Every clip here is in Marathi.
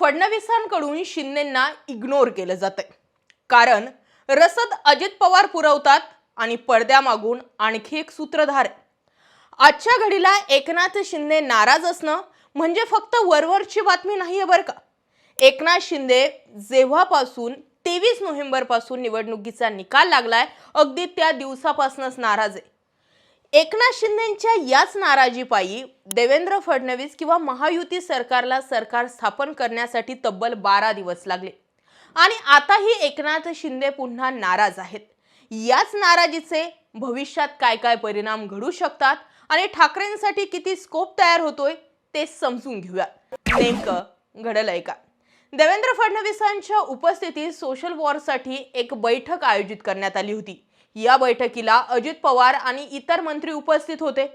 फडणवीसांकडून शिंदेंना इग्नोर केलं जातंय. कारण रसद अजित पवार पुरवतात आणि पडद्यामागून आणखी एक सूत्रधार आहे. आजच्या घडीला एकनाथ शिंदे नाराज असणं म्हणजे फक्त वरवरची बातमी नाहीये बरं का. एकनाथ शिंदे जेव्हापासून तेवीस नोव्हेंबरपासून निवडणुकीचा निकाल लागलाय अगदी त्या दिवसापासूनच नाराज आहे. एकनाथ शिंदेच्या याच नाराजीपायी देवेंद्र फडणवीस किंवा महायुती सरकारला सरकार स्थापन करण्यासाठी तब्बल बारा दिवस लागले. आणि आताही एकनाथ शिंदे पुन्हा नाराज आहेत. याच नाराजीचे भविष्यात काय काय परिणाम घडू शकतात आणि ठाकरेंसाठी किती स्कोप तयार होतोय ते समजून घेऊया. नेमकं घडलंय का? देवेंद्र फडणवीसांच्या उपस्थितीत सोशल वॉरसाठी एक बैठक आयोजित करण्यात आली होती. या बैठकीला अजित पवार आणि इतर मंत्री उपस्थित होते.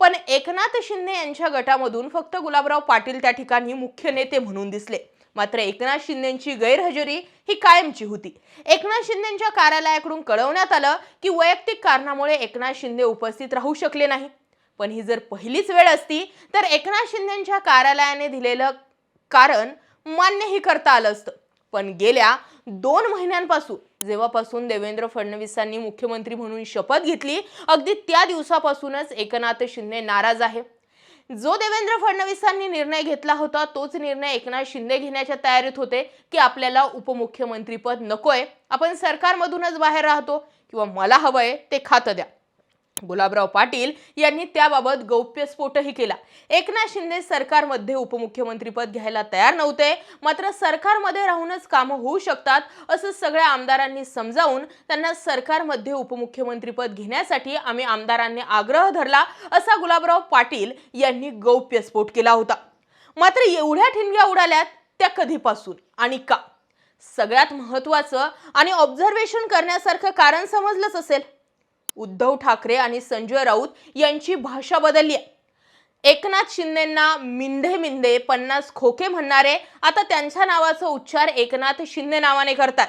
पण एकनाथ शिंदे यांच्या गटामधून फक्त गुलाबराव पाटील त्या ठिकाणी मुख्य नेते म्हणून दिसले. मात्र एकनाथ शिंदेची गैरहजेरी ही कायमची होती. एकनाथ शिंदेच्या कार्यालयाकडून कळवण्यात आलं की वैयक्तिक कारणामुळे एकनाथ शिंदे उपस्थित राहू शकले नाही. पण ही जर पहिलीच वेळ असती तर एकनाथ शिंदेच्या कार्यालयाने दिलेलं कारण मान्यही करता आलं असतं. पण गेल्या दोन महिन्यांपासून जेव्हापासून देवेंद्र फडणवीसांनी मुख्यमंत्री म्हणून शपथ घेतली अगदी त्या दिवसापासूनच एकनाथ शिंदे नाराज आहे. जो देवेंद्र फडणवीसांनी निर्णय घेतला होता तोच निर्णय एकनाथ शिंदे घेण्याच्या तयारीत होते की आपल्याला उपमुख्यमंत्रीपद नकोय. आपण सरकारमधूनच बाहेर राहतो किंवा मला हवंय ते खातं द्या. गुलाबराव पाटील यांनी त्याबाबत गौप्यस्फोटही केला. एकनाथ शिंदे सरकारमध्ये उपमुख्यमंत्रीपद घ्यायला तयार नव्हते. मात्र सरकारमध्ये राहूनच कामं होऊ शकतात असं सगळ्या आमदारांनी समजावून त्यांना सरकारमध्ये उपमुख्यमंत्रीपद घेण्यासाठी आम्ही आमदारांनी आग्रह धरला असा गुलाबराव पाटील यांनी गौप्यस्फोट केला होता. मात्र एवढ्या ठिणग्या उडाल्यात त्या कधीपासून आणि का? सगळ्यात महत्वाचं आणि ऑब्झर्वेशन करण्यासारखं कारण समजलंच असेल. उद्धव ठाकरे आणि संजय राऊत यांची भाषा बदलली आहे. एकनाथ शिंदेंना मिंधे मिंधे पन्नास खोके म्हणणारे आता त्यांच्या नावाचा उच्चार एकनाथ शिंदे नावाने करतात.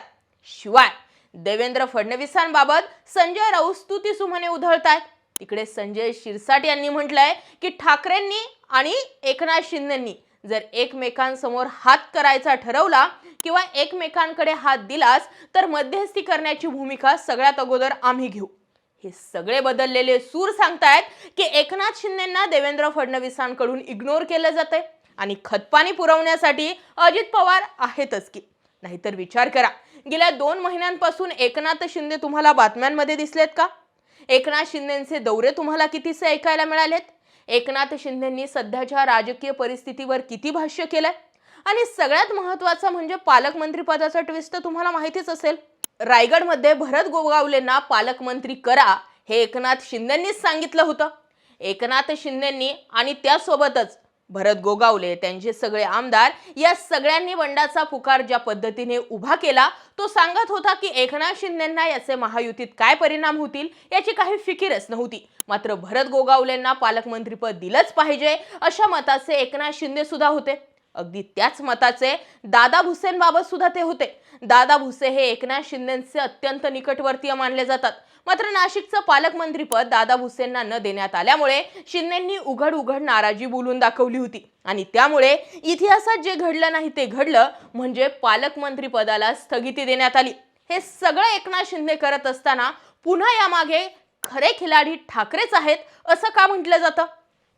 शिवाय देवेंद्र फडणवीसांबाबत संजय राऊत स्तुती सुमने उधळतायत. तिकडे संजय शिरसाट यांनी म्हटलंय की ठाकरेंनी आणि एकनाथ शिंदेंनी जर एकमेकांसमोर हात करायचा ठरवला किंवा एकमेकांकडे हात दिलास तर मध्यस्थी करण्याची भूमिका सगळ्यात अगोदर आम्ही घेऊ. हे सगळे बदललेले सूर सांगतायत की एकनाथ शिंदेंना देवेंद्र फडणवीसांकडून इग्नोर केलं जातंय आणि खतपाणी पुरवण्यासाठी अजित पवार आहेतच की. नाहीतर विचार करा गेल्या दोन महिन्यांपासून एकनाथ शिंदे तुम्हाला बातम्यांमध्ये दिसलेत का? एकनाथ शिंदेचे दौरे तुम्हाला कितीसे ऐकायला मिळालेत? एकनाथ शिंदेंनी सध्याच्या राजकीय परिस्थितीवर किती भाष्य केलंय? आणि सगळ्यात महत्वाचं म्हणजे पालकमंत्री पदाचा ट्विस्ट तर तुम्हाला माहितीच असेल. रायगडमध्ये भरत गोगावलेंना पालकमंत्री करा हे एकनाथ शिंदेंनीच सांगितलं होतं. एकनाथ शिंदेंनी आणि त्यासोबतच भरत गोगावले त्यांचे सगळे आमदार या सगळ्यांनी बंडाचा पुकार ज्या पद्धतीने उभा केला तो सांगत होता की एकनाथ शिंदेंना याचे महायुतीत काय परिणाम होतील याची काही फिकीरच नव्हती. मात्र भरत गोगावलेंना पालकमंत्रीपद दिलंच पाहिजे अशा मताचे एकनाथ शिंदे सुद्धा होते. अगदी त्याच मताचे दादा भुसेंबाबत सुद्धा ते होते. दादा भुसे हे एकनाथ शिंदेचे अत्यंत निकटवर्तीय मानले जातात. मात्र नाशिकचं पालकमंत्रीपद दादा भुसेंना न देण्यात आल्यामुळे शिंदेंनी उघड उघड नाराजी बोलून दाखवली होती. आणि त्यामुळे इतिहासात जे घडलं नाही ते घडलं म्हणजे पालकमंत्रीपदाला स्थगिती देण्यात आली. हे सगळं एकनाथ शिंदे करत असताना पुन्हा यामागे खरे खिलाडी ठाकरेच आहेत असं का म्हटलं जातं?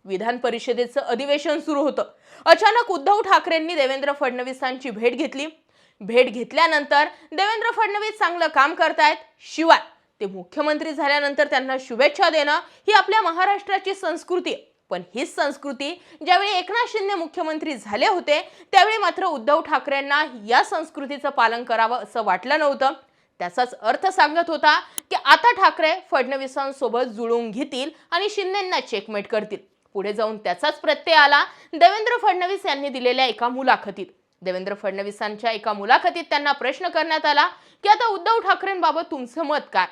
विधान परिषदेचं अधिवेशन सुरू होतं. अचानक उद्धव ठाकरेंनी देवेंद्र फडणवीसांची भेट घेतली. भेट घेतल्यानंतर देवेंद्र फडणवीस चांगलं काम करतायत. शिवाय ते मुख्यमंत्री झाल्यानंतर त्यांना शुभेच्छा देणं ही आपल्या महाराष्ट्राची संस्कृती. आहे पण हीच संस्कृती ज्यावेळी एकनाथ शिंदे मुख्यमंत्री झाले होते त्यावेळी मात्र उद्धव ठाकरेंना या संस्कृतीचं पालन करावं असं वाटलं नव्हतं. त्याचाच अर्थ सांगत होता की आता ठाकरे फडणवीसांसोबत जुळवून घेतील आणि शिंदेंना चेकमेट करतील. पुढे जाऊन त्याचाच प्रत्यय आला. देवेंद्र फडणवीस यांनी दिलेल्या एका मुलाखतीत. देवेंद्र फडणवीसांच्या एका मुलाखतीत त्यांना प्रश्न करण्यात आला की आता उद्धव ठाकरेंबाबत तुमचं मत काय?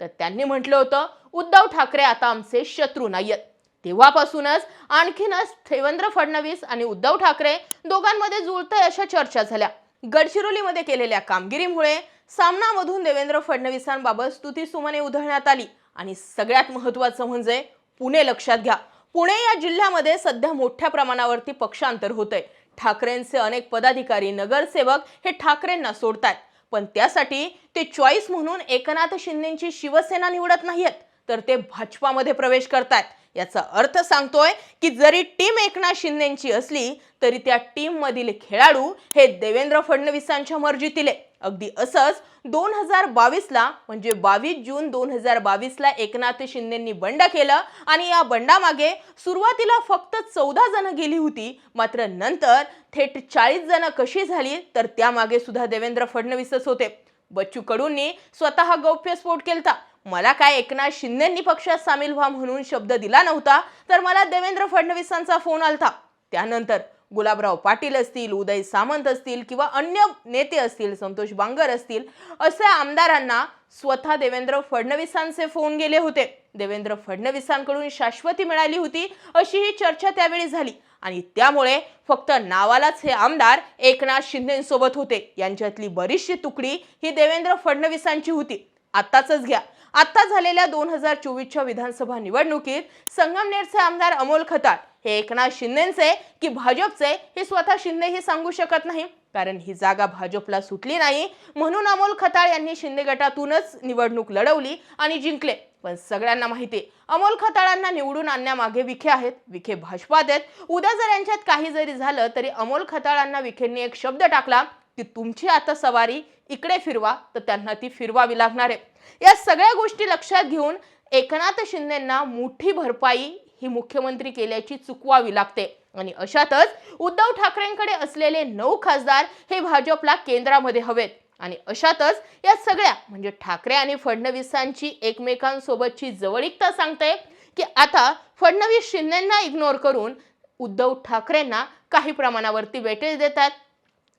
तर त्यांनी म्हटलं होतं उद्धव ठाकरे आता आमचे शत्रू नाहीयेत. तेव्हापासूनच आणखीनच देवेंद्र फडणवीस आणि उद्धव ठाकरे दोघांमध्ये जुळतंय अशा चर्चा झाल्या. गडचिरोलीमध्ये केलेल्या कामगिरीमुळे सामनामधून देवेंद्र फडणवीसांबाबत स्तुती सुमने उधळण्यात आली. आणि सगळ्यात महत्त्वाचं म्हणजे पुणे लक्षात घ्या. पुणे या जिल्ह्यामध्ये सध्या मोठ्या प्रमाणावरती पक्षांतर होतंय. ठाकरेंचे अनेक पदाधिकारी नगरसेवक हे ठाकरेंना सोडतायत. पण त्यासाठी ते चॉईस म्हणून एकनाथ शिंदेची शिवसेना निवडत नाहीयेत तर ते भाजपामध्ये प्रवेश करतायत. याचा अर्थ सांगतोय की जरी टीम एकनाथ शिंदेची असली तरी त्या टीम मधील खेळाडू हे देवेंद्र फडणवीसांच्या मर्जीतील आहे. अगदी असंच दोन हजार बावीसला म्हणजे बावीस जून दोन हजार बावीसला एकनाथ शिंदेंनी बंड केलं आणि या बंडामागे सुरुवातीला फक्त चौदा जण गेली होती मात्र नंतर थेट चाळीस जण कशी झाली तर त्यामागे सुद्धा देवेंद्र फडणवीसच होते. बच्चू कडूंनी स्वतः गौप्यस्फोट केलता. मला काय एकनाथ शिंदेंनी पक्षात सामील व्हा म्हणून शब्द दिला नव्हता तर मला देवेंद्र फडणवीसांचा फोन आलता. त्यानंतर गुलाबराव पाटील असतील उदय सामंत असतील किंवा अन्य नेते असतील संतोष बांगर असतील अशा आमदारांना स्वतः देवेंद्र फडणवीसांचे फोन गेले होते. देवेंद्र फडणवीसांकडून शाश्वती मिळाली होती अशी ही चर्चा त्यावेळी झाली. आणि त्यामुळे फक्त नावालाच हे आमदार एकनाथ शिंदेसोबत होते. यांच्यातली बरीचशी तुकडी ही देवेंद्र फडणवीसांची होती. आत्ताच घ्या. आत्ता झालेल्या दोन हजार चोवीसच्या विधानसभा निवडणुकीत संगमनेरचे आमदार अमोल खताळ हे एकनाथ शिंदेचे की भाजपचे हे स्वतः शिंदे हे सांगू शकत नाही. कारण ही जागा भाजपला सुटली नाही. म्हणून अमोल खताळ यांनी शिंदे गटातूनच निवडणूक लढवली आणि जिंकले. पण सगळ्यांना माहिती आहे, अमोल खताळांना निवडून आणण्यामागे विखे आहेत. विखे भाजपात आहेत. उद्या जर यांच्यात काही जरी झालं तरी अमोल खताळांना विखेंनी एक शब्द टाकला की तुमची आता सवारी इकडे फिरवा तर त्यांना ती फिरवावी लागणार आहे. या सगळ्या गोष्टी लक्षात घेऊन एकनाथ शिंदेंना मोठी भरपाई ही मुख्यमंत्री केल्याची चुकवावी लागते. आणि अशातच उद्धव ठाकरेंकडे असलेले नऊ खासदार हे भाजपला केंद्रामध्ये हवेत. आणि अशातच या सगळ्या म्हणजे ठाकरे आणि फडणवीसांची एकमेकांसोबतची जवळीकता सांगते की आता फडणवीस शिंदेंना इग्नोर करून उद्धव ठाकरेंना काही प्रमाणावरती वेटेज देतात.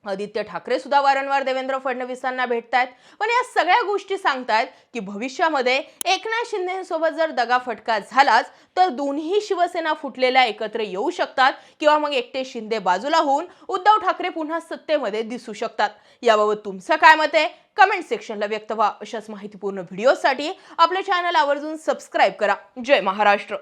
आदित्य ठाकरे सुद्धा वारंवार देवेंद्र फडणवीसांना भेटतायत. पण या सगळ्या गोष्टी सांगतायत की भविष्यामध्ये एकनाथ शिंदेसोबत जर दगाफटका झालाच तर दोन्ही शिवसेना फुटलेल्या एकत्र येऊ शकतात किंवा मग एकटे शिंदे बाजूला होऊन उद्धव ठाकरे पुन्हा सत्तेमध्ये दिसू शकतात. याबाबत तुमचं काय मत आहे? कमेंट सेक्शनला व्यक्त व्हा. अशाच माहितीपूर्ण व्हिडिओसाठी आपल्या चॅनल आवर्जून सबस्क्राईब करा. जय महाराष्ट्र.